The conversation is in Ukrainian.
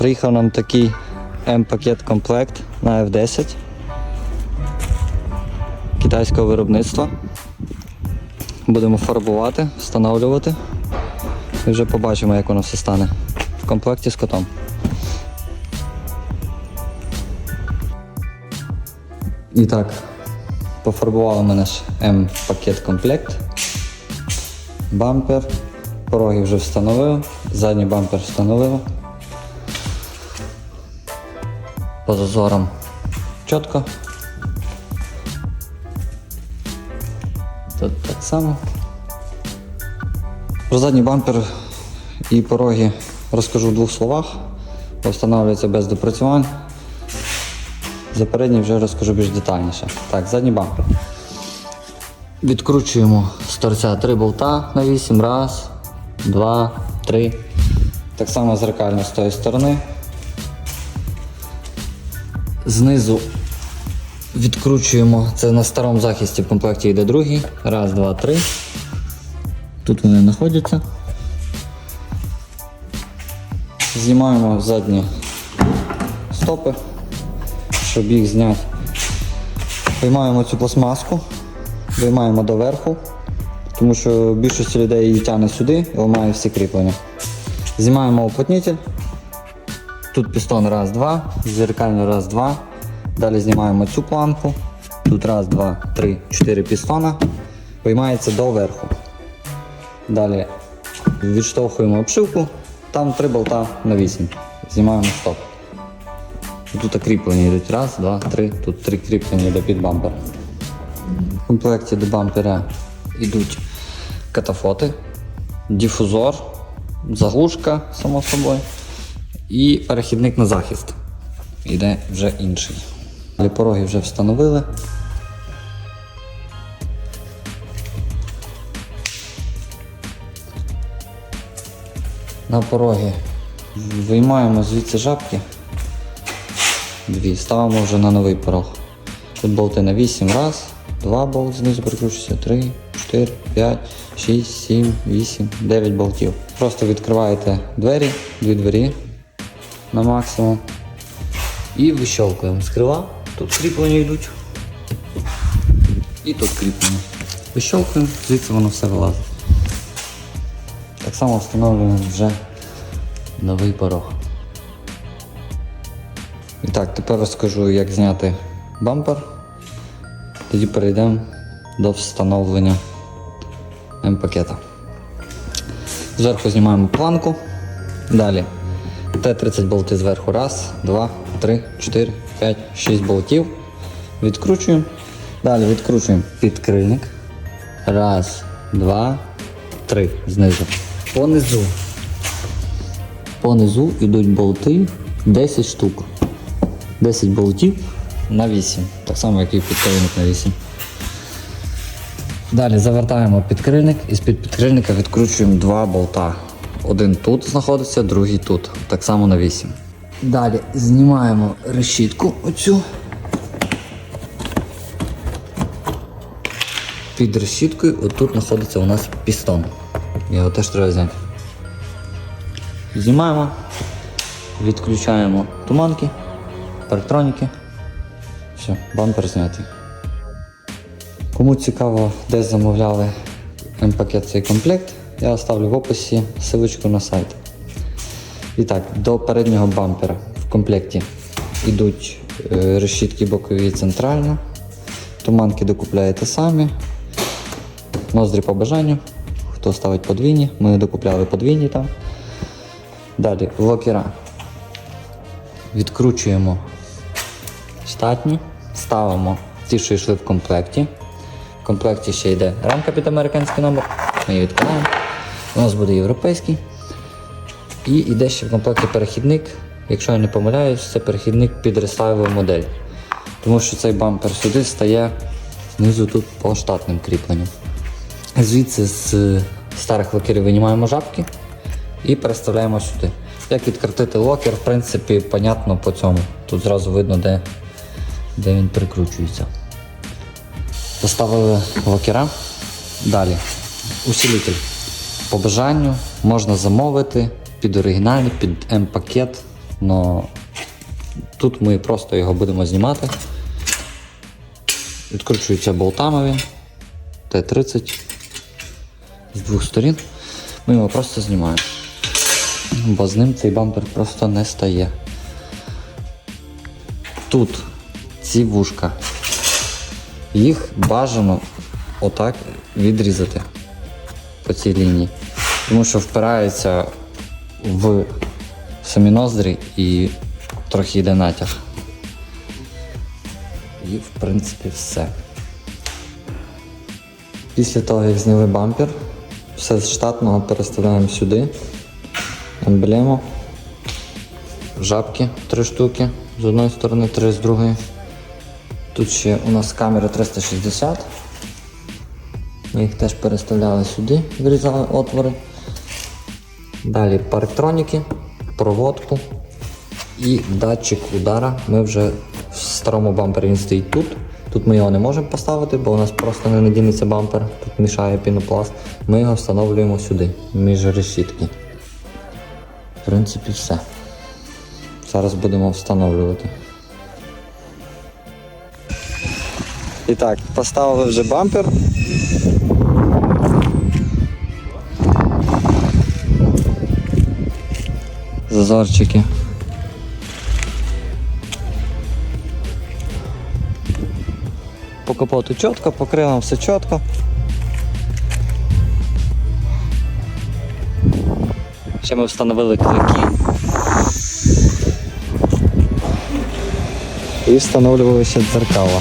Приїхав нам такий М-пакет комплект на F10 китайського виробництва. Будемо фарбувати, встановлювати. І вже побачимо, як воно все стане. В комплекті з котом. І так, пофарбували ми наш М-пакет комплект. Бампер. Пороги вже встановив, задній бампер встановив. По зазорам чітко. Тут так само. Про задній бампер і пороги розкажу в двох словах. Встановлюється без допрацювань. За передній вже розкажу більш детальніше. Так, задній бампер. Відкручуємо з торця три болта на 8. Раз, два, три. Так само зеркально з тої сторони. Знизу відкручуємо. Це на старому захисті в комплекті йде другий. Раз, два, три. Тут вони знаходяться. Знімаємо задні стопи, щоб їх зняти. Виймаємо цю пластмаску, виймаємо доверху, тому що більшість людей її тягне сюди і ламає всі кріплення. Знімаємо уплотнитель. Тут пістон раз, два, зеркально раз, два. Далі знімаємо цю планку. Тут раз, два, три, чотири пістона. Виймається доверху. Далі відштовхуємо обшивку, там три болта на 8. Знімаємо стоп. Тут кріплення йдуть. Раз, два, три. Тут три кріплення йде під бампер. В комплекті до бампера йдуть катафоти, дифузор, заглушка, само собою, і перехідник на захист. Іде вже інший. Далі Пороги вже встановили. На пороги виймаємо звідси жабки. Дві. Ставимо вже на новий порог. Тут болти на 8 раз, 2 болт знизу прикручується, 3, 4, 5, 6, 7, 8, 9 болтів. Просто відкриваєте двері, дві двері на максимум. І вищовкуємо з крила. Тут кріплення йдуть. І тут кріплення. Вищовкуємо, звідси воно все вилазить. Так само встановлюємо вже новий порог. І так, тепер розкажу, як зняти бампер. Тоді перейдемо до встановлення М-пакета. Зверху знімаємо планку. Далі Т-30 болти зверху. Раз, два, три, чотири, п'ять, шість болтів. Відкручуємо. Далі відкручуємо підкрильник. Раз, два, три. Знизу. Понизу. Понизу йдуть болти 10 штук. 10 болтів на 8. Так само, як і підкрильник на 8. Далі завертаємо підкрильник і з-під підкрильника відкручуємо два болта. Один тут знаходиться, другий тут. Так само на 8. Далі знімаємо решітку оцю. Під решіткою отут знаходиться у нас пістон. Його теж треба зняти. Знімаємо, відключаємо туманки, парктроніки. Все, бампер знятий. Кому цікаво, де замовляли М-пакет цей комплект, я оставлю в описі ссылочку на сайт. І так, до переднього бампера в комплекті йдуть е, решітки бокові і. Туманки докупляєте самі. Ноздрі по бажанню. Хто ставить подвійні, ми докупляли подвійні там. Далі локера. Відкручуємо штатні, ставимо ті, що йшли в комплекті. В комплекті ще йде рамка під американський номер. Ми її відкриваємо. У нас буде європейський. І йде ще в комплекті перехідник. Якщо я не помиляюсь, це перехідник під рестайлову модель. Тому що цей бампер сюди стає знизу тут по штатним кріпленням. Звідси з старих локерів винімаємо жабки і переставляємо сюди. Як відкрутити локер, в принципі, понятно по цьому. Тут зразу видно, де, де він прикручується. Поставили локера. Далі. Усилитель. По бажанню можна замовити під оригінальний, під М-пакет. Но тут ми просто його будемо знімати. Відкручується болтами він. Т-30 з двох сторін. Ми його просто знімаємо. Бо з ним цей бампер просто не стає. Тут ці вушка. Їх бажано отак відрізати по цій лінії. Тому що впирається в самі ноздрі і трохи йде натяг. І в принципі все. Після того, як зняли бампер, все з штатного переставляємо сюди. Емблему. Жабки три штуки з одної сторони, три з другої. Тут ще у нас камери 360. Ми їх теж переставляли сюди, вирізали отвори. Далі парктроніки, проводку і датчик удара. Ми вже в старому бампері він стоїть тут. Тут ми його не можемо поставити, бо у нас просто не надінеться бампер, тут мішає пінопласт. Ми його встановлюємо сюди, між решітки. В принципі, все. Зараз будемо встановлювати. І так, поставили вже бампер. Зазорчики. По капоту чітко, по крилам все чітко. Ще ми встановили клики. І встановлювали ще дзеркала.